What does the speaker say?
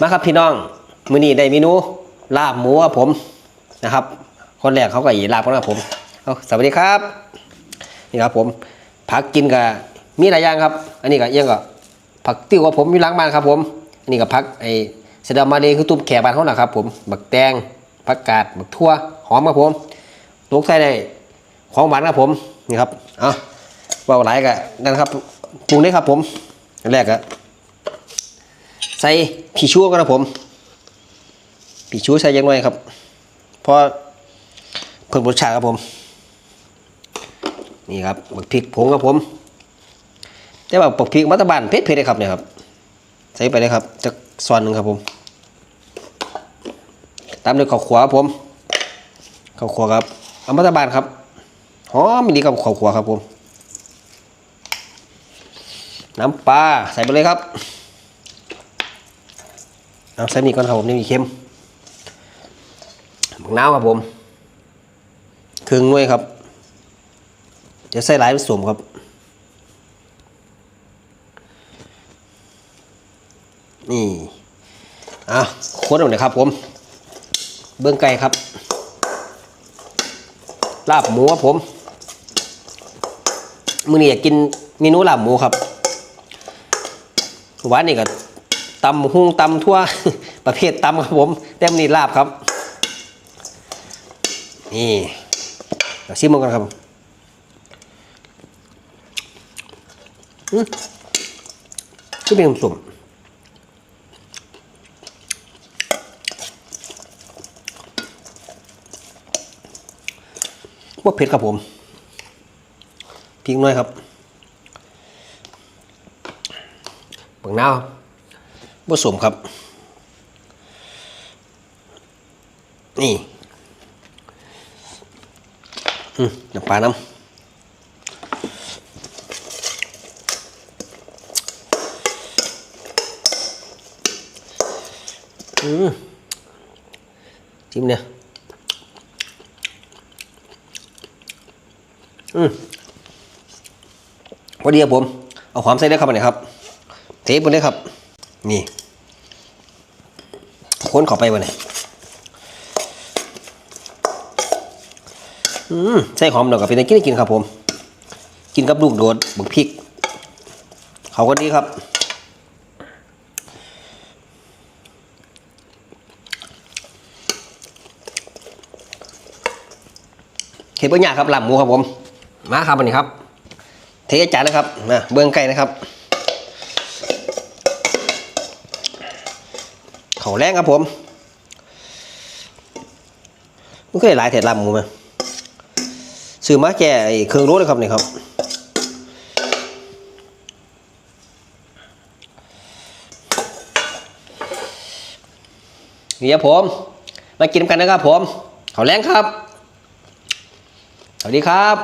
มาครับพี่น้องมื้อนี้ได้เมนูลาบหมูครับผมนะครับ คนแรกเขาก็อีลาบกันครับผมเอาสวัสดีครับนี่ครับผมผักกินกับมีหลายอย่างครับ อันนี้ก็เอียงก็ผักติ้วกับผมมีหล้างบ้านครับผมอันนี้ก็ผักไอ้เสดามาเดคือตุ้มแขบ้านเขาหนะครับผมบักแตงผักกาดบักทั่วหอมครับผมลูกใส่ได้ของหวานครับผมนี่ครับเอาเบาหลายกันนั่นครับปรุงได้ครับผมอันแรกก็ ใส่ผีชูกันนะผมผีชูใส่ยังไงครับเพราะเพิ่มรสชาติครับผม นี่ครับบักพริกผงครับผม แต่ว่าบักพริกมัตตบานเผ็ดเผ็ดเลยครับเนี่ยครับ ใส่ไปเลยครับจะซอนหนึ่งครับผมตามด้วยข้าวขวาครับผมข้าวขวาครับเอามัตตบานครับหอมมีดีกับข้าวขวาครับผม น้ำปลาใส่ไปเลยครับ เอาใส่นี่ก่อนครับผมนี่มีเค็มบักน้าวครับผมครึ่งวยครับจะใส่หลายผสมครับ นี่อะโคตรเลยครับผม เบื้องไก่ครับ ลาบหมูครับผมมือนี้อยากกินเมนูลาบหมูครับหวานนี่ก็ ตำหุ้งตำทั่วประเภทตำครับผมแต่มื้อนี้ลาบครับ นี่เดี๋ยวชิมมันกันครับอืมคือเป็นสุ่มว่าเผ็ดครับผมพริกน้อยครับบังนา วผสมครับ นี่อืมน้ำปลาน้ำอืมจิ้มเนี่ยอืมพอดีครับผม เอาความใส่ได้ครับอันนี้ครับ เทปบนนี้ครับ นี่ ค้นเข้าไปวะเนี่ยอืมใส่หอมดอกกับเป็นกินกินครับผม กินกับลูกโดดบักพริก เขาก็ดีครับ เข็ดปัญญาครับลาบหมูครับผม มาครับวันนี้ครับ เทจานนะครับมาเบื้องไก่นะครับ เขาแรงครับผมมันก็ได้หลายเถดลาบหมูไหมซื้อมาแก่ไอ้เครื่องรถเลยครับนี่ครับนี่ครับผม มากินกันนะครับผมเขอแรงครับ สวัสดีครับ